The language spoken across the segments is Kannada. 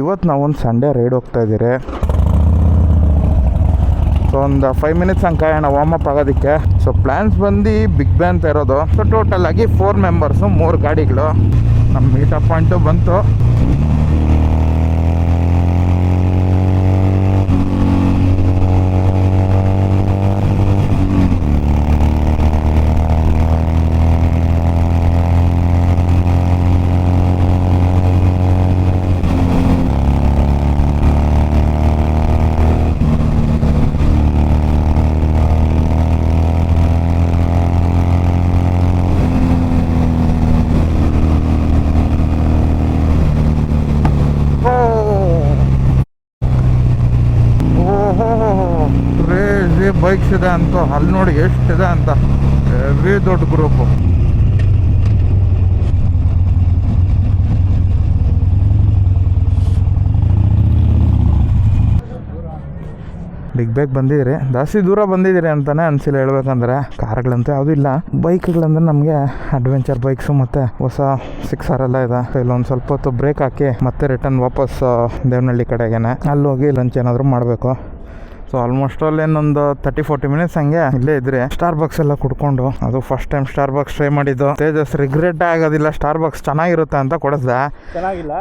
ಇವತ್ತು ನಾವು ಒಂದು ಸಂಡೇ ರೈಡ್ ಹೋಗ್ತಾ ಇದ್ದೀರಿ. ಸೊ ಒಂದು ಫೈವ್ ಮಿನಿಟ್ಸ್ ಹಂಗೆ ಕಾಯೋಣ ಅಪ್ ಆಗೋದಕ್ಕೆ. ಸೊ ಪ್ಲ್ಯಾನ್ಸ್ ಬಂದು ಬಿಗ್ ಬ್ಯಾನ್ ಅಂತ ಇರೋದು. ಸೊ ಟೋಟಲ್ ಆಗಿ ಫೋರ್ ಮೆಂಬರ್ಸು ಮೂರು ಗಾಡಿಗಳು. ನಮ್ಮ ಮೀಟಪ್ ಪಾಯಿಂಟು ಬಂತು. ಇದೆ ಅಂತ, ಅಲ್ಲಿ ನೋಡಿ ಎಷ್ಟಿದೆ ಅಂತ. ಹೆವಿ ದೊಡ್ಡ ಗ್ರೂಪು ಬಿಗ್ ಬ್ಯಾಗ್ ಬಂದಿದ್ರಿ ಜಾಸ್ತಿ ದೂರ ಬಂದಿದ್ದೀರಿ ಅಂತಾನೆ ಅನ್ಸಿಲ್ಲ ಹೇಳ್ಬೇಕಂದ್ರೆ. ಕಾರ್ಗಳಂತೂ ಯಾವುದೂ ಇಲ್ಲ. ಬೈಕ್ಗಳಂದ್ರೆ ನಮಗೆ ಅಡ್ವೆಂಚರ್ ಬೈಕ್ಸು ಮತ್ತು ಹೊಸ ಸಿಕ್ಸ್ ಆರ್ ಎಲ್ಲ ಇದೆ. ಇಲ್ಲೊಂದು ಸ್ವಲ್ಪ ಹೊತ್ತು ಬ್ರೇಕ್ ಹಾಕಿ ಮತ್ತೆ ರಿಟರ್ನ್ ವಾಪಸ್ ದೇವನಹಳ್ಳಿ ಕಡೆಗೇನೆ. ಅಲ್ಲಿ ಹೋಗಿ ಲಂಚ್ ಏನಾದರೂ ಮಾಡಬೇಕು. ಸೊ ಆಲ್ಮೋಸ್ಟ್ ಅಲ್ಲಿ ಏನೊಂದು ತರ್ಟಿ ಫೋರ್ಟಿ ಮಿನಿಟ್ಸ್ ಹಂಗೆ ಇಲ್ಲೇ ಇದ್ರೆ ಸ್ಟಾರ್ ಬಾಕ್ಸ್ ಎಲ್ಲ ಕುಡ್ಕೊಂಡು ಅದು first time star box try ಮಾಡಿದ್ದು. ತೇಜಸ್ ರಿಗ್ರೆಟ್ ಆಗೋದಿಲ್ಲ ಸ್ಟಾರ್ ಬಾಕ್ಸ್ ಚೆನ್ನಾಗಿರುತ್ತೆ ಅಂತ ಕೊಡಿಸ್ದೆ ಚೆನ್ನಾಗಿಲ್ಲ.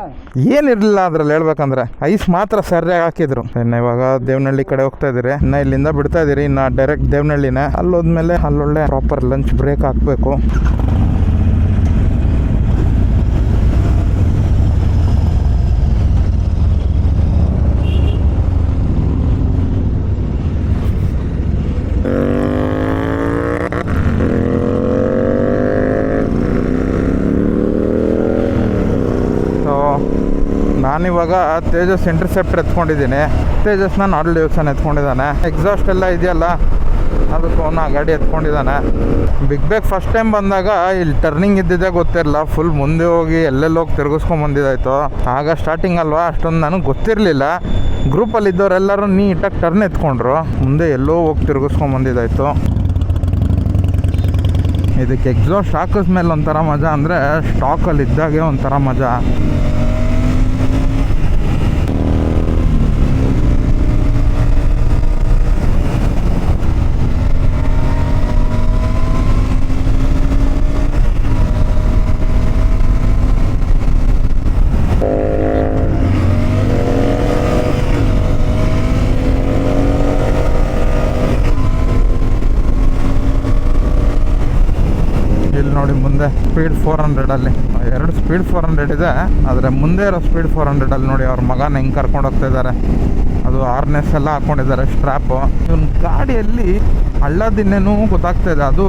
ಏನಿರಲಿಲ್ಲ ಅದ್ರಲ್ಲಿ ಹೇಳ್ಬೇಕಂದ್ರೆ ಐಸ್ ಮಾತ್ರ ಸರಿಯಾಗಿ ಹಾಕಿದ್ರು. ಇನ್ನ ಇವಾಗ ದೇವನಹಳ್ಳಿ ಕಡೆ ಹೋಗ್ತಾ ಇದ್ರೆ ಇನ್ನ ಇಲ್ಲಿಂದ ಬಿಡ್ತಾ ಇದೀರಿ ಇನ್ನ ಡೈರೆಕ್ಟ್ ದೇವನಹಳ್ಳಿನೇ. ಅಲ್ಲಿ ಹೋದ್ಮೇಲೆ ಅಲ್ಲೊಳ್ಳೆ ಪ್ರಾಪರ್ ಲಂಚ್ ಬ್ರೇಕ್ ಹಾಕಬೇಕು ಸೊ ನಾನಿವಾಗ ತೇಜಸ್ ಇಂಟರ್ಸೆಪ್ಟರ್ ಎತ್ಕೊಂಡಿದ್ದೀನಿ. ತೇಜಸ್ನ ನಾಡಲ್ ಡಿವಿಷನ್ ಎತ್ಕೊಂಡಿದ್ದಾನೆ. ಎಕ್ಸಾಸ್ಟ್ ಎಲ್ಲ ಇದೆಯಲ್ಲ? ಅದಕ್ಕೂ ನಾ ಗಾಡಿ ಎತ್ಕೊಂಡಿದ್ದಾನೆ. ಬಿಗ್ ಬ್ಯಾಗ್ ಫಸ್ಟ್ ಟೈಮ್ ಬಂದಾಗ ಇಲ್ಲಿ ಟರ್ನಿಂಗ್ ಇದ್ದಿದ್ದೆ ಗೊತ್ತಿರಲಿಲ್ಲ. ಫುಲ್ ಮುಂದೆ ಹೋಗಿ ಎಲ್ಲೆಲ್ಲಿ ಹೋಗಿ ಆಗ ಸ್ಟಾರ್ಟಿಂಗ್ ಅಲ್ವಾ? ಅಷ್ಟೊಂದು ನನಗೆ ಗೊತ್ತಿರಲಿಲ್ಲ. ಗ್ರೂಪಲ್ಲಿ ಇದ್ದವರೆಲ್ಲರೂ ನೀಟಾಗಿ ಟರ್ನ್ ಎತ್ಕೊಂಡ್ರು. ಮುಂದೆ ಎಲ್ಲೋ ಹೋಗಿ ತಿರ್ಗಿಸ್ಕೊಂಡ್ ಬಂದಿದ್ದಾಯ್ತು. ಇದಕ್ಕೆ ಎಕ್ಸಾಸ್ಟ್ ಹಾಕಿದ್ಮೇಲೆ ಒಂಥರ ಮಜಾ ಅಂದರೆ ಸ್ಟಾಕಲ್ಲಿ ಇದ್ದಾಗೆ ಒಂಥರ ಮಜಾ ಇಲ್ಲಿ ನೋಡಿ ಮುಂದೆ ಸ್ಪೀಡ್ ಫೋರ್ ಹಂಡ್ರೆಡಲ್ಲಿ. ಎರಡು ಸ್ಪೀಡ್ ಫೋರ್ ಹಂಡ್ರೆಡ್ ಇದೆ. ಆದರೆ ಮುಂದೆ ಇರೋ ಸ್ಪೀಡ್ ಫೋರ್ ಹಂಡ್ರೆಡಲ್ಲಿ ನೋಡಿ ಅವ್ರ ಮಗನ ಹೆಂಗೆ ಕರ್ಕೊಂಡು ಹೋಗ್ತಾ ಇದ್ದಾರೆ ಅದು ಆರ್ನೆಸ್ ಎಲ್ಲ ಹಾಕೊಂಡಿದ್ದಾರೆ ಸ್ಟ್ರಾಪು ಇವನ್ ಗಾಡಿಯಲ್ಲಿ ಹಳ್ಳದಿನ್ನೇನು ಗೊತ್ತಾಗ್ತಾ ಇದೆ ಅದು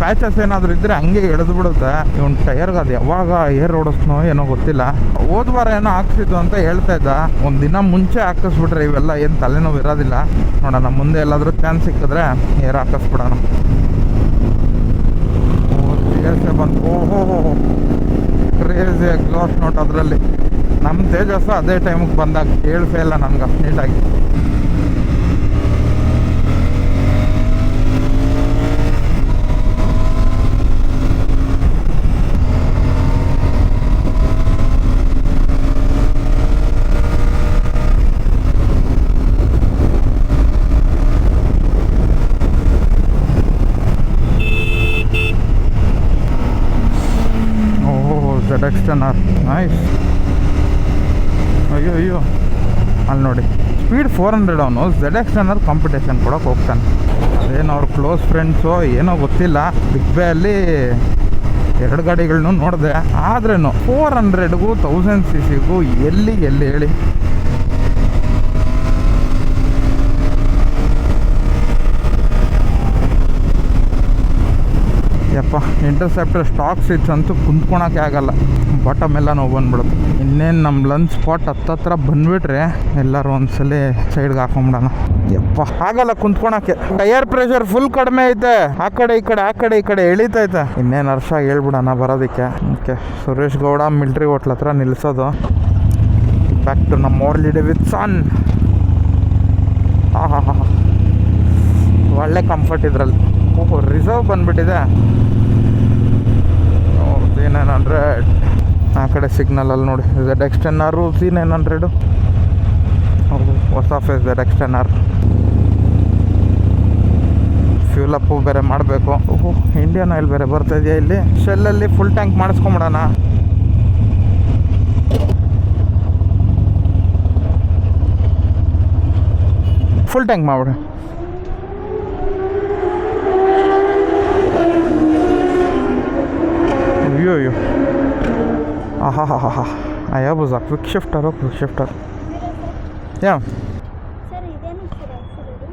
ಪ್ಯಾಚಸ್ ಏನಾದರೂ ಇದ್ದರೆ ಹಂಗೆ ಎಳೆದು ಬಿಡುತ್ತೆ. ಇವನ್ ಟೈರ್ಗೆ ಅದು ಯಾವಾಗ ಏರ್ ಓಡಿಸ್ನೋ ಏನೋ ಗೊತ್ತಿಲ್ಲ. ಹೋದ ವಾರ ಏನೋ ಹಾಕ್ಸಿದ್ದು ಅಂತ ಹೇಳ್ತಾ ಇದ್ದ. ಒಂದು ದಿನ ಮುಂಚೆ ಹಾಕಿಸ್ಬಿಟ್ರೆ ಇವೆಲ್ಲ ಏನು ತಲೆನೋವು ಇರೋದಿಲ್ಲ. ನೋಡೋಣ, ಮುಂದೆ ಎಲ್ಲಾದರೂ ಚಾನ್ಸ್ ಸಿಕ್ಕಿದ್ರೆ ಏರ್ ಹಾಕಿಸ್ಬಿಡೋಣ. ಎಷ್ಟೇ ಬಂತು. ಓಹೋ ಕ್ರೇಜಿ ಎಕ್ಸಾಸ್ಟ್ ನೋಟ್ ಅದರಲ್ಲಿ. ನಮ್ಮ ತೇಜಸ್ಸು ಅದೇ ಟೈಮಿಗೆ ಬಂದಾಗ ಕೇಳಿಸೇ ಇಲ್ಲ ನನಗೆ ನೀಟಾಗಿ ಓಹೋ Z X ten R nice ಅಯ್ಯೋ ಅಯ್ಯೋ ಅಲ್ಲಿ ನೋಡಿ ಸ್ಪೀಡ್ ಫೋರ್ ಹಂಡ್ರೆಡ್ ಅವನು. ಝೆಡ್ ಎಕ್ಸ್ ಆರ್ ಕಾಂಪಿಟೇಷನ್ ಕೊಡೋಕೆ ಹೋಗ್ತಾನೆ. ಅದೇನು ಅವ್ರ ಕ್ಲೋಸ್ ಫ್ರೆಂಡ್ಸೋ ಏನೋ ಗೊತ್ತಿಲ್ಲ. ಬಿಗ್ ಬೇ ಅಲ್ಲಿ ಎರಡು ಗಾಡಿಗಳನ್ನೂ ನೋಡಿದೆ. ಆದ್ರೂ ಫೋರ್ ಹಂಡ್ರೆಡ್ಗೂ ತೌಸಂಡ್ ಸಿ ಸಿಗೂ ಎಲ್ಲಿ ಎಲ್ಲಿ ಹೇಳಿ ಯಪ್ಪ ಇಂಟರ್ಸೆಪ್ಟರ್ ಸ್ಟಾಕ್ ಸೀಟ್ಸ್ ಅಂತೂ ಕುಂತ್ಕೊಳಕ್ಕೆ ಆಗಲ್ಲ. ಬಾಟಮ್ ಎಲ್ಲ ನೋವು ಬಂದ್ಬಿಡುತ್ತೆ. ಇನ್ನೇನು ನಮ್ಮ ಲಂಚ್ ಸ್ಪಾಟ್ ಹತ್ತತ್ರ ಬಂದುಬಿಟ್ರೆ ಎಲ್ಲರೂ ಒಂದ್ಸಲ ಸೈಡ್ಗೆ ಹಾಕೊಂಬಿಡೋಣ. ಯಪ್ಪ, ಆಗಲ್ಲ ಕುಂತ್ಕೊಳಕ್ಕೆ. ಟೈರ್ ಪ್ರೆಷರ್ ಫುಲ್ ಕಡಿಮೆ ಐತೆ. ಆ ಕಡೆ, ಈ ಕಡೆ, ಆ ಕಡೆ, ಈ ಕಡೆ ಎಳಿತೈತೆ ಇನ್ನೇನು ವರ್ಷ ಹೇಳ್ಬಿಡೋಣ ಬರೋದಕ್ಕೆ. Okay Suresh Gowda military hotel ಹತ್ರ ನಿಲ್ಲಿಸೋದು ಬ್ಯಾಕ್ ಟು ನಮ್ಮ ಓರ್ಲಿ ಡೇ ವಿತ್ ಸನ್ ಹಾಂ ಹಾಂ ಹಾಂ ಒಳ್ಳೆ ಕಂಫರ್ಟ್ ಇದರಲ್ಲಿ. ಓಹೋ ರಿಸರ್ವ್ ಬಂದ್ಬಿಟ್ಟಿದೆ. ಹಂಡ್ರೆಡ್ ಆ ಕಡೆ ಸಿಗ್ನಲಲ್ಲಿ ನೋಡಿ. ಝೆಡ್ ಎಕ್ಸ್ ಟೆನ್ ಆರು ಸೀನ್ ನೈನ್ ಹಂಡ್ರೆಡು ಹೊಸ face Z X ten R fuel up ಬೇರೆ ಮಾಡಬೇಕು. ಓಹೋ ಇಂಡಿಯನ್ ಆಯಿಲ್ ಬೇರೆ ಬರ್ತಾ ಇದೆಯಾ ಇಲ್ಲಿ? ಶೆಲ್ಲಲ್ಲಿ ಫುಲ್ ಟ್ಯಾಂಕ್ ಮಾಡಿಸ್ಕೊಂಬಿಡೋಣ. ಫುಲ್ ಟ್ಯಾಂಕ್ ಮಾಡ್ಬಿಡಿ. ಅಯ್ಯೋ ಯೋ ಆಹಾ ha ha ha. ಅಯ್ಯಬುಜ ಕ್ವಿಕ್ ಶಿಫ್ಟರು ಕ್ವಿಕ್ ಶಿಫ್ಟರ್ ಯಾ? ಸರ್ ಇದೇನು ಸರ್ ಸರ್ ಅದು?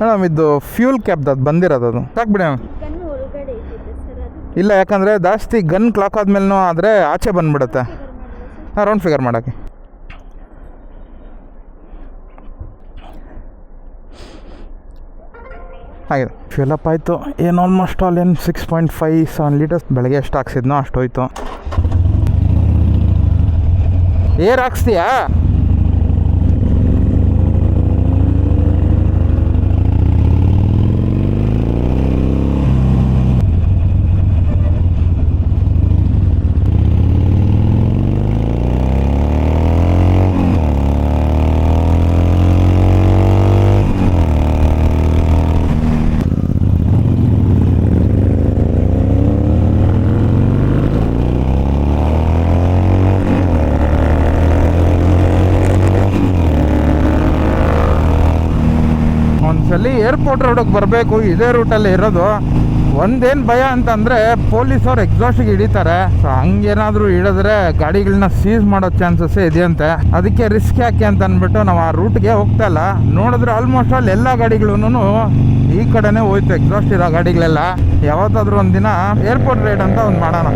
ಮೇಡಮ್ ಇದು ಫ್ಯೂಲ್ ಕ್ಯಾಪ್ ಅದು ಬಂದಿರೋದು ಅದು. ಸಾಕ್ಬಿಡಿ ಬಿಡಿ ಗನ್ನು ಒಳಗಡೆ ಇಟ್ಟಿದೆ ಸರ್ ಅದು. ಇಲ್ಲ ಯಾಕಂದರೆ ಜಾಸ್ತಿ ಗನ್ ಕ್ಲಾಕ್ ಆದ್ಮೇಲೆ ಆದರೆ ಆಚೆ ಬಂದ್ಬಿಡುತ್ತೆ. ಹಾಂ ರೌಂಡ್ ಫಿಗರ್ ಮಾಡೋಕ್ಕೆ. ಆಗಿದೆ. ಫಿಲಪ್ ಆಯಿತು. ಏನು ಆಲ್ಮೋಸ್ಟ್ ಆಲ್ ಏನು six point five seven litres ಬೆಳಗ್ಗೆ ಎಷ್ಟು ಹಾಕ್ಸಿದ್ನೋ ಅಷ್ಟು ಹೋಯ್ತು. ಏರ್ ಹಾಕ್ಸ್ತೀಯಾ? ಒಂದ್ಸಲಿ ರೋಡಕ್ಕೆ ಬರಬೇಕು, ಇದೇ ರೂಟಲ್ಲಿ ಇರೋದು. ಒಂದೇನು ಭಯ ಅಂತಂದರೆ ಪೊಲೀಸವ್ರು ಎಕ್ಸಾಸ್ಟಿಗೆ ಹಿಡಿತಾರೆ. ಸೊ ಹಂಗೇನಾದರೂ ಹಿಡಿದ್ರೆ ಗಾಡಿಗಳನ್ನ ಸೀಸ್ ಮಾಡೋ ಚಾನ್ಸಸ್ಸೇ ಇದೆಯಂತೆ. ಅದಕ್ಕೆ ರಿಸ್ಕ್ ಯಾಕೆ ಅಂತ ಅಂದ್ಬಿಟ್ಟು ನಾವು ಆ ರೂಟ್ಗೆ ಹೋಗ್ತಾ ಇಲ್ಲ. ನೋಡಿದ್ರೆ ಆಲ್ಮೋಸ್ಟ್ ಆಲ್ ಎಲ್ಲ ಗಾಡಿಗಳೂ ಈ ಕಡೆನೇ ಹೋಯ್ತು ಎಕ್ಸಾಸ್ಟ್ ಇರೋ ಗಾಡಿಗಳೆಲ್ಲ. ಯಾವತ್ತಾದ್ರೂ ಒಂದಿನ ಏರ್ಪೋರ್ಟ್ ರೈಡ್ ಅಂತ ಒಂದು ಮಾಡೋಣ.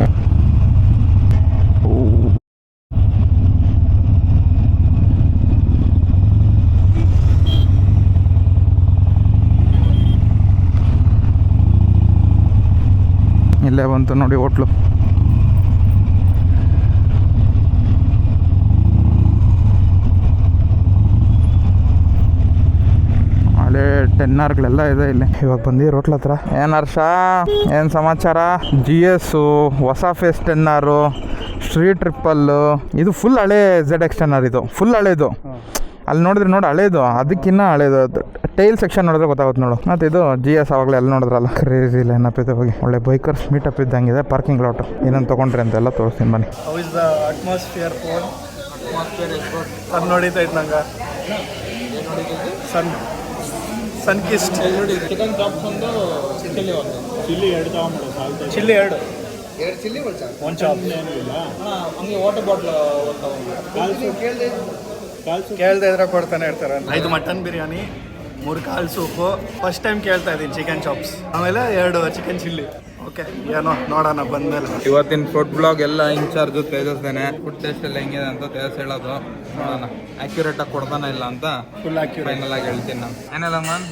ಇಲ್ಲೇ ಬಂತು ನೋಡಿ ಹೋಟ್ಲು. ಹಳೆ ಟೆನ್ ಆರ್ಗಳೆಲ್ಲ ಇದೆ ಇಲ್ಲಿ. ಇವಾಗ ಬಂದಿ ರೋಟ್ಲ ಹತ್ರ? ಏನ್ ಹರ್ಷ? ಏನು ಸಮಾಚಾರ? ಜಿ ಎಸ್ಸು ಹೊಸ ಫೇಸ್ ಟೆನ್ ಆರು ಸ್ಟ್ರೀಟ್ ಟ್ರಿಪ್ಪಲ್ಲು ಇದು ಫುಲ್ ಹಳೆ ಝೆಡ್ ಎಕ್ಸ್ ಟೆನ್ ಆರ್ ಇದು. ಫುಲ್ ಹಳೇದು. ಅಲ್ಲಿ ನೋಡಿದ್ರೆ ನೋಡಿ ಹಳೇದು ಅದಕ್ಕಿನ್ನ ಹಳೇದು. ಅದು ಟೈಲ್ ಸೆಕ್ಷನ್ ನೋಡಿದ್ರೆ ಗೊತ್ತಾಗುತ್ತೆ ನೋಡು. ಮತ್ತು ಇದು ಜಿ ಎಸ್ ಆವಾಗಲೇ ಅಲ್ಲಿ ನೋಡಿದ್ರಲ್ಲ? ಕ್ರೇಜಿ ಇಲ್ಲ ಏನಪ್ಪ ಹೋಗಿ. ಒಳ್ಳೆ ಬೈಕರ್ಸ್ ಮೀಟಪ್ ಇದ್ದಂಗಿದೆ ಪಾರ್ಕಿಂಗ್ ಲಾಟ್ ಏನೇನು ತೊಗೊಂಡ್ರಿ ಅಂತೆಲ್ಲ ತೋರಿಸ್ತೀನಿ ಬನ್ನಿ. ಹೌ ಇಸ್ ದ ಅಟ್ಮಾಸ್ಫಿಯರ್ ಫೋನ್ ಸನ್ ನೋಡಿತಾ ಇತ್ತು ನಂಗೆ. ಸನ್ ಸನ್ ಕಿಸ್ಟ್ ಚಿಕನ್ ಚಾಪ್ಸ್ ಒಂದು ಚಿಲ್ಲಿ ಒಂದು. ಚಿಲ್ಲಿ ಎರಡು ತಗೊಂಡು ಚಿಲ್ಲಿ ಎರಡು. ಎರಡು ಚಿಲ್ಲಿ ಒಂದು ಚಾಪ್ ಹಂಗೆ ವಾಟರ್ ಬಾಟ್ಲ್ ಒಂದು ಕೇಳ್ದೆ ಇದ್ರೆ ಕೊಡ್ತಾನೆ ಇರ್ತಾರೆ ಐದು ಮಟನ್ ಬಿರಿಯಾನಿ ಮೂರು ಕಾಲು ಸೂಪು. ಫಸ್ಟ್ ಟೈಮ್ ಕೇಳ್ತಾ ಇದ್ದೀನಿ ಚಿಕನ್ ಚಾಪ್ಸ್ ಆಮೇಲೆ ಎರಡು ಚಿಕನ್ ಚಿಲ್ಲಿ ಓಕೆ ಏನೋ ನೋಡೋಣ ಬಂದಮೇಲೆ. ಇವತ್ತಿನ ಫುಡ್ ಬ್ಲಾಗ್ ಎಲ್ಲ ಇನ್ಚಾರ್ಜು ತೇಜಸ್ದೇನೆ ಫುಡ್ ಟೇಸ್ಟ್ ಎಲ್ಲ ಹೆಂಗಿದೆ ಅಂತ ತೇಜಸ್ ಹೇಳೋದು. ನೋಡೋಣ. ಆಕ್ಯುರೇಟ್ ಆಗಿ ಕೊಡ್ತಾನ ಇಲ್ಲ ಅಂತ ಫುಲ್ ಆಕ್ಯುರೇಟ್ ಫೈನಲ್ ಆಗಿ ಹೇಳ್ತೀನಿ ನಾನು. ಏನಿಲ್ಲ ಮ್ಯಾಮ್?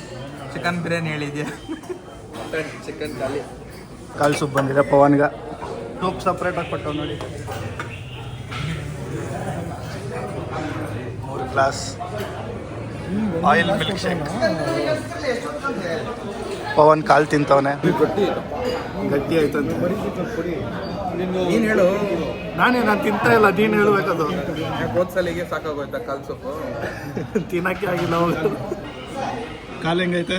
ಚಿಕನ್ ಬಿರಿಯಾನಿ ಹೇಳಿದ್ಯಾ? ಚಿಕನ್ ಖಾಲಿ ಕಾಲು ಸೂಪ್ ಬಂದಿದೆ ಪವನ್ಗ. ಸೂಪ್ ಸಪ್ರೇಟಾಗಿ ಕೊಟ್ಟವ್ ನೋಡಿ ಮೂರು ಗ್ಲಾಸ್ ಆಯಿಲ್ ಮಿಲ್ಕ್ ಶೇಕ್ ಪವನ್ ಕಾಲ್ ತಿಂತವನೆ. ಗಟ್ಟಿ ಆಯ್ತಂತ. ನೀನು ಹೇಳು. ನಾನೇ ನಾನು ತಿಂತಾ ಇಲ್ಲ ನೀನು ಹೇಳ್ಬೇಕದು. ಹೋದ್ಸಲಿಗೆ ಸಾಕಾಗೋಯ್ತಾ ಕಾಲ್ ಸೊಪ್ಪು? ತಿನ್ನಕ್ಕೆ ಆಗಿಲ್ಲ ಅವಾಗ ಕಾಲು ಹೆಂಗೈತೆ?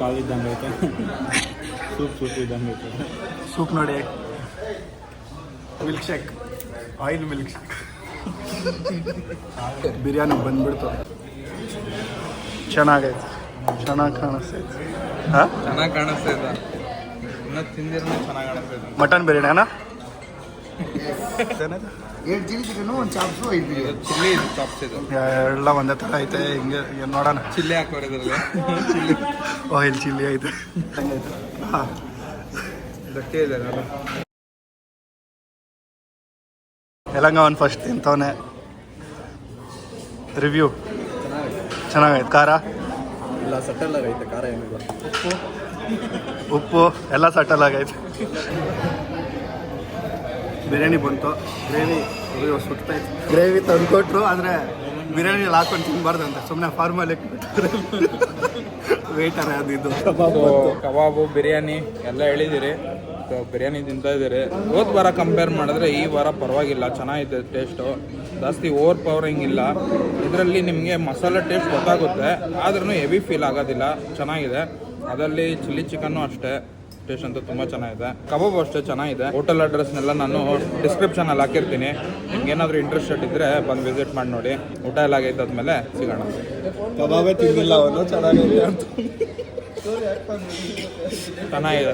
ಕಾಲಿದ್ದಂಗೆ ಐತೆ. ಸೂಪ್ ಸೂಪ್ ಇದ್ದಂಗೆ ಐತೆ. ಸೂಪ್ ನೋಡಿ. Milk shake oil milk shake biryani ಬಂದ್ಬಿಡ್ತು. ಚೆನ್ನಾಗೈತೆ. ಚೆನ್ನಾಗಿ ಕಾಣಿಸ್ತೈತೆ. ಹಾಂ? ಚೆನ್ನಾಗಿ ಕಾಣಿಸ್ತಾ ಇದೆ ಇನ್ನೂ ತಿಂದಿರೋ ಚೆನ್ನಾಗಿ ಕಾಣಿಸ್ತಾ ಇದೆ ಮಟನ್ ಬಿರಿಯಾನಿ ಅಣ್ಣ ಎರಡು ಚಿಲ್ಲಿ ಚಿಕನು ಒಂದು ಚಾಪ್ಸು ಐದು ಚಿಲ್ಲಿ ಚಾಪ್ಸ್ ಇದು. ಎಲ್ಲ ಒಂದೇ ಥರ ಐತೆ ಹಿಂಗೆ ನೋಡೋಣ. ಚಿಲ್ಲಿ ಹಾಕೋರು ಇದ್ರಲ್ಲಿ ಚಿಲ್ಲಿ ಆಯಿಲ್ ಚಿಲ್ಲಿ ಐತೆ. ಹಾಂ. ಗಟ್ಟಿ ಇದೆ ಎಲ್ಲಂಗ ಒಂದು ಫಸ್ಟ್ ತಿಂತವನೆ ರಿವ್ಯೂ ಚೆನ್ನಾಗೈತೆ. ಖಾರ? ಇಲ್ಲ ಸೆಟಲ್ ಆಗೈತೆ. ಖಾರ ಏನಿಲ್ಲ ಉಪ್ಪು? ಉಪ್ಪು? ಎಲ್ಲ ಸಟಲ್ ಆಗೈತೆ. ಬಿರಿಯಾನಿ ಬಂತು. ಗ್ರೇವಿ ಸುತ್ತೈತೆ ಗ್ರೇವಿ ತಂದುಕೊಟ್ರು ಆದರೆ ಬಿರಿಯಾನಿಲಿ ಹಾಕೊಂಡು ತಿನ್ಬಾರ್ದಂತೆ ಸುಮ್ಮನೆ ಫಾರ್ಮಲ್ ವೇಟರ್ ಅದು ಇದು. ಕಬಾಬು ಬಿರಿಯಾನಿ ಎಲ್ಲ ಹೇಳಿದಿರಿ ಸೊ ಬಿರಿಯಾನಿ ತಿಂತಾ ಇದ್ದೀರಿ. ಹೋದ ವಾರ ಕಂಪೇರ್ ಮಾಡಿದ್ರೆ ಈ ವಾರ ಪರವಾಗಿಲ್ಲ, ಚೆನ್ನಾಗಿದೆ ಟೇಸ್ಟು ಜಾಸ್ತಿ ಓವರ್ ಪವರಿಂಗ್ ಇಲ್ಲ. ಇದರಲ್ಲಿ ನಿಮಗೆ ಮಸಾಲೆ ಟೇಸ್ಟ್ ಗೊತ್ತಾಗುತ್ತೆ. ಆದ್ರೂ ಹೆವಿ ಫೀಲ್ ಆಗೋದಿಲ್ಲ, ಚೆನ್ನಾಗಿದೆ. ಅದರಲ್ಲಿ ಚಿಲ್ಲಿ ಚಿಕನ್ನು ಅಷ್ಟೇ ಟೇಸ್ಟ್ ಅಂತೂ ತುಂಬ ಚೆನ್ನಾಗಿದೆ. ಕಬಾಬ್ ಅಷ್ಟೇ ಚೆನ್ನಾಗಿದೆ. ಹೋಟೆಲ್ ಅಡ್ರೆಸ್ನೆಲ್ಲ ನಾನು ಡಿಸ್ಕ್ರಿಪ್ಷನಲ್ಲಿ ಹಾಕಿರ್ತೀನಿ. ನಿಮ್ಗೆ ಏನಾದರೂ ಇಂಟ್ರೆಸ್ಟೆಡ್ ಇದ್ದರೆ ಬಂದು ವಿಸಿಟ್ ಮಾಡಿ ನೋಡಿ. ಊಟ ಎಲ್ಲ ಆಗೈತೆ ಆದಮೇಲೆ ಸಿಗೋಣ. ಕಬಾಬೇ ತಿಂದಿಲ್ಲ ಅವನು ಚೆನ್ನಾಗಿದೆ ಚೆನ್ನಾಗಿದೆ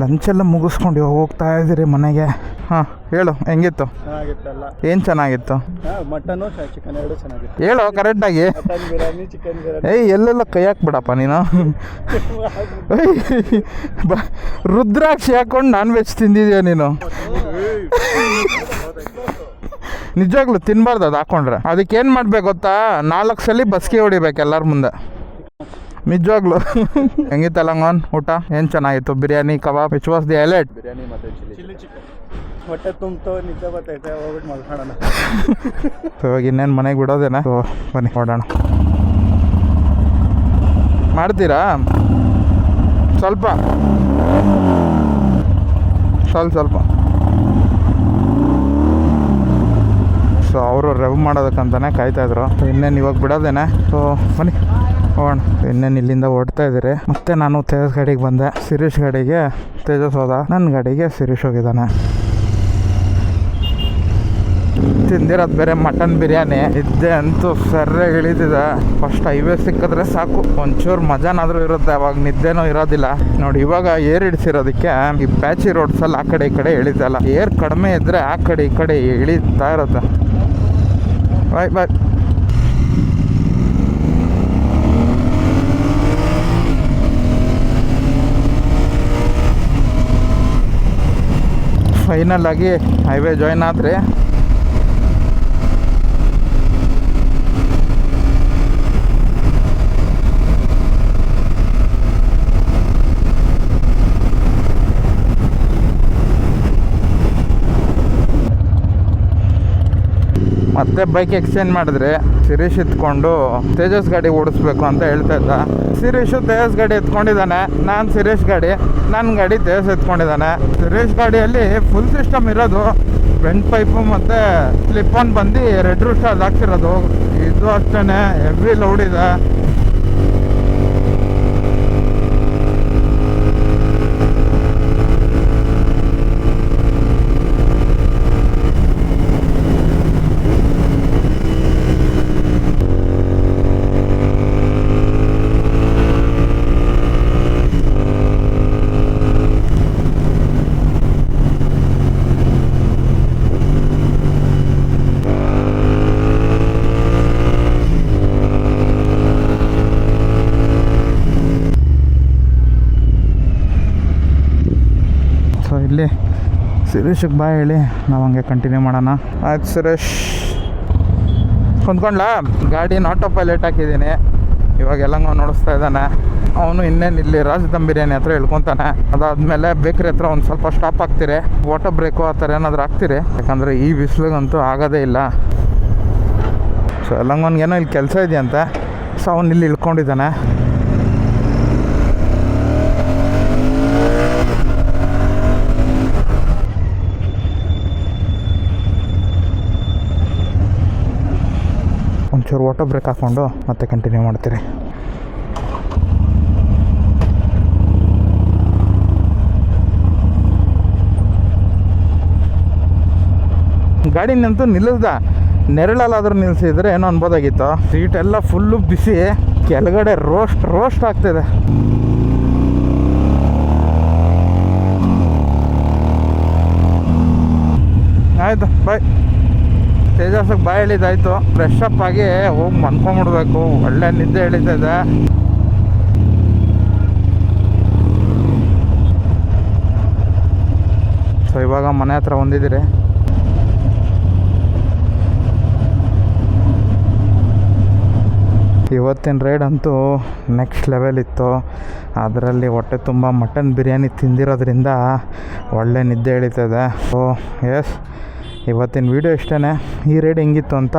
ಲಂಚೆಲ್ಲ ಮುಗಿಸ್ಕೊಂಡು ಹೋಗ್ತಾ ಇದ್ದೀರಿ ಮನೆಗೆ. ಹಾಂ ಹೇಳು ಹೆಂಗಿತ್ತು? ಏನ್ ಚೆನ್ನಾಗಿತ್ತು? ಮಟನ್ ಚಿಕನ್ ಎರಡು ಚೆನ್ನಾಗಿತ್ತು. ಹೇಳು ಕರೆಕ್ಟಾಗಿ ಬಿರಿಯಾನಿ ಚಿಕನ್ ಏಯ್ ಎಲ್ಲೆಲ್ಲ ಕೈ ಹಾಕ್ಬಿಡಪ್ಪ ನೀನು? ರುದ್ರಾಕ್ಷಿ ಹಾಕೊಂಡು ನಾನ್ ವೆಜ್ ತಿಂದಿದ್ಯಾ ನೀನು? ನಿಜವಾಗ್ಲು ತಿನ್ಬಾರ್ದು ಅದು ಹಾಕೊಂಡ್ರೆ. ಅದಕ್ಕೆ ಏನು ಮಾಡ್ಬೇಕು ಗೊತ್ತಾ? ನಾಲ್ಕು ಸಲ ಬಸ್ಗೆ ಹೊಡಿಬೇಕು ಎಲ್ಲರ ಮುಂದೆ. ನಿಜವಾಗ್ಲು. ಹೆಂಗಿತ್ತು ಲಂಗೋನ್ ಊಟ? ಏನು ಚೆನ್ನಾಗಿತ್ತು? Biryani kebab which was the highlight biryani ಮತ್ತು ಚಿಲ್ಲಿ ಚಿಲ್ಲಿ ಚಿಕನ್. ಹೊಟ್ಟೆ ತುಂಬ್ತು ನಿದ್ದೆ ಬರ್ತೈತೆ ಹೋಗ್ಬಿಟ್ಟು ಮಲ್ಕೊಳ್ಳೋಣ ಸೊ ಇವಾಗ ಇನ್ನೇನು ಮನೆಗೆ ಬಿಡೋದೇನಾ? ಸೊ ಬನ್ನಿ ಹೊಡೋಣ ಮಾಡ್ತೀರಾ? ಸ್ವಲ್ಪ. ಸ್ವಲ್ಪ ಸ್ವಲ್ಪ. ಸೊ ಅವರು ರೆವ್ ಮಾಡೋದಕ್ಕಂತಾನೆ ಕಾಯ್ತಾ ಇದ್ರು. ಸೊ ಇನ್ನೇನು ಇವಾಗ ಬಿಡೋದೇನೆ. ಸೊ ಬನ್ನಿ, ಹೋಗೋಣ. ಇನ್ನೇನು ಇಲ್ಲಿಂದ ಓಡ್ತಾ ಇದ್ದೀರಿ. ಮತ್ತೆ ನಾನು ತೇಜಸ್ ಗಾಡಿಗೆ ಬಂದೆ. ಸಿರೀಶ್ ಗಾಡಿಗೆ. ತೇಜಸ್ ಹೋದ. ನನ್ನ ಗಾಡಿಗೆ ಸಿರೀಶ್ ಹೋಗಿದ್ದಾನೆ. ತಿಂದಿರೋದು ಬೇರೆ ಮಟನ್ ಬಿರಿಯಾನಿ. ಇದ್ದೆ ಅಂತೂ ಸರ್ಯಾಗಿ ಇಳಿದಿದೆ. ಫಸ್ಟ್ ಹೈವೇ ಸಿಕ್ಕಿದ್ರೆ ಸಾಕು. ಒಂಚೂರು ಮಜಾನಾದರೂ ಇರುತ್ತೆ. ಅವಾಗ ನಿದ್ದೆನೂ ಇರೋದಿಲ್ಲ. ನೋಡಿ, ಇವಾಗ ಏರ್ ಈ ಪ್ಯಾಚಿ ರೋಡ್ಸಲ್ಲಿ ಆ ಕಡೆ ಈ ಕಡೆ ಇಳಿತಲ್ಲ ಏರ್ ಕಡಿಮೆ ಇದ್ದರೆ ಆ ಕಡೆ ಈ ಕಡೆ ಇಳಿತಾ ಇರುತ್ತೆ. ಬಾಯ್ ಬಾಯ್ ಫೈನಲ್ ಆಗಿ ಹೈವೇ ಜಾಯ್ನ್ ಆದರೆ ಮತ್ತೆ ಬೈಕ್ ಎಕ್ಸ್ಚೇಂಜ್ ಮಾಡಿದ್ರೆ ಸಿರೀಶ್ ಇತ್ಕೊಂಡು ತೇಜಸ್ ಗಾಡಿ ಓಡಿಸ್ಬೇಕು ಅಂತ ಹೇಳ್ತಾ ಇದ್ದ. ಸಿರೀಶು ತೇಜಸ್ ಗಾಡಿ ಎತ್ಕೊಂಡಿದ್ದಾನೆ, ನಾನು ಸಿರೀಶ್ ಗಾಡಿ ನನ್ನ ಗಾಡಿ ತೇಜಸ್ ಎತ್ಕೊಂಡಿದ್ದಾನೆ. ಸಿರೇಶ್ ಗಾಡಿಯಲ್ಲಿ ಫುಲ್ ಸಿಸ್ಟಮ್ ಇರೋದು ಫ್ರಂಟ್ ಪೈಪು ಮತ್ತು ಸ್ಲಿಪ್ ಆನ್ ಬಂದು ರೆಡ್ ರೂಸ್ಟ್ ಅದು ಹಾಕ್ಸಿರೋದು. ಇದು ಅಷ್ಟೇ ಹೆವಿ ಲೌಡ್ ಇದೆ ಸೊ ಇಲ್ಲಿ ಸುರೇಶಿಗೆ ಬಾಯ್ ಹೇಳಿ, ನಾವು ಹಂಗೆ ಕಂಟಿನ್ಯೂ ಮಾಡೋಣ. ಆಯ್ತು ಸುರೇಶ್. ಕುಂತ್ಕೊಂಡ್ಲಾ? ಗಾಡಿ ಆಟೋ ಪೈಲಟ್ ಹಾಕಿದ್ದೀನಿ. ಇವಾಗ ಎಲ್ಲಂಗ ನೋಡಿಸ್ತಾ ಇದ್ದಾನೆ. ಅವನು ಇನ್ನೇನು ಇಲ್ಲಿ ರಾಜದಮ್ ಬಿರಿಯಾನಿ ಹತ್ರ ಇಳ್ಕೊತಾನೆ ಅದಾದಮೇಲೆ ಬೇಕ್ರಿ ಹತ್ರ ಒಂದು ಸ್ವಲ್ಪ ಸ್ಟಾಪ್ ಆಗ್ತೀರಿ ವಾಟರ್ ಬ್ರೇಕು ಆ ಥರ ಏನಾದರೂ ಹಾಕ್ತೀರಿ? ಯಾಕಂದರೆ ಈ ಬಿಸಿಲಿಗಂತೂ ಆಗೋದೇ ಇಲ್ಲ. ಸೊ ಎಲ್ಲಂಗನ್ಗೇನೋ ಇಲ್ಲಿ ಕೆಲಸ ಇದೆಯಂತೆ. ಸೊ ಅವನು ಇಲ್ಲಿ ಇಳ್ಕೊಂಡಿದ್ದಾನೆ. ಒಂಚೂರು ವಾಟರ್ ಬ್ರೇಕ್ ಹಾಕ್ಕೊಂಡು ಮತ್ತೆ ಕಂಟಿನ್ಯೂ ಮಾಡ್ತೀರಿ. ಗಾಡಿ ನಿಂತು ನಿಲ್ಲಿಸ್ದ ನೆರಳಲ್ಲಾದರೂ ನಿಲ್ಲಿಸಿದ್ರೆ ಏನೋ ಅನ್ಬೋದಾಗಿತ್ತು. ಸೀಟ್ ಎಲ್ಲ ಫುಲ್ಲು ಬಿಸಿ, ಕೆಳಗಡೆ ರೋಸ್ಟ್ ರೋಸ್ಟ್ ಆಗ್ತಿದೆ. ಆಯಿತು ಬಾಯ್ ತೇಜಸ್ಗೆ ಬಾಯ್ ಹೇಳಿದಾಯ್ತು ಫ್ರೆಶ್ ಅಪ್ ಆಗಿ ಹೋಗಿ ಮನ್ಕೊಂಬಿಡ್ಬೇಕು ಒಳ್ಳೆ ನಿದ್ದೆ ಎಳಿತದೆ ಸೊ ಇವಾಗ ಮನೆ ಹತ್ರ ಹೊಂದಿದ್ದೀರಿ ಇವತ್ತಿನ ರೈಡ್ ಅಂತೂ ನೆಕ್ಸ್ಟ್ ಲೆವೆಲ್ ಇತ್ತು. ಅದರಲ್ಲಿ ಹೊಟ್ಟೆ ತುಂಬ ಮಟನ್ ಬಿರಿಯಾನಿ ತಿಂದಿರೋದ್ರಿಂದ ಒಳ್ಳೆ ನಿದ್ದೆ ಎಳಿತದೆ ಸೊ ಎಸ್ ಇವತ್ತಿನ ವೀಡಿಯೋ ಇಷ್ಟೇ ಈ ರೇಡ್ ಹೆಂಗಿತ್ತು ಅಂತ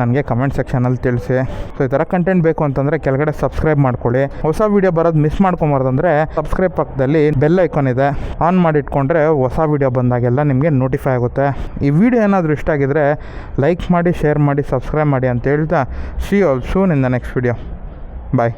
ನನಗೆ ಕಮೆಂಟ್ ಸೆಕ್ಷನಲ್ಲಿ ತಿಳಿಸಿ. ಸೊ ಈ ಥರ ಕಂಟೆಂಟ್ ಬೇಕು ಅಂತಂದರೆ ಕೆಳಗಡೆ ಸಬ್ಸ್ಕ್ರೈಬ್ ಮಾಡ್ಕೊಳ್ಳಿ. ಹೊಸ ವೀಡಿಯೋ ಬರೋದು ಮಿಸ್ ಮಾಡ್ಕೊಂಬಾರ್ದಂದರೆ ಸಬ್ಸ್ಕ್ರೈಬ್ ಪಕ್ಕದಲ್ಲಿ ಬೆಲ್ ಐಕಾನ್ ಇದೆ. ಆನ್ ಮಾಡಿಟ್ಕೊಂಡ್ರೆ ಹೊಸ ವೀಡಿಯೋ ಬಂದಾಗೆಲ್ಲ ನಿಮಗೆ ನೋಟಿಫೈ ಆಗುತ್ತೆ. ಈ ವಿಡಿಯೋ ಏನಾದರೂ ಇಷ್ಟ ಆಗಿದ್ರೆ ಲೈಕ್ ಮಾಡಿ ಶೇರ್ ಮಾಡಿ ಸಬ್ಸ್ಕ್ರೈಬ್ ಮಾಡಿ ಅಂತ ಹೇಳ್ತಾ see all soon in the next video bye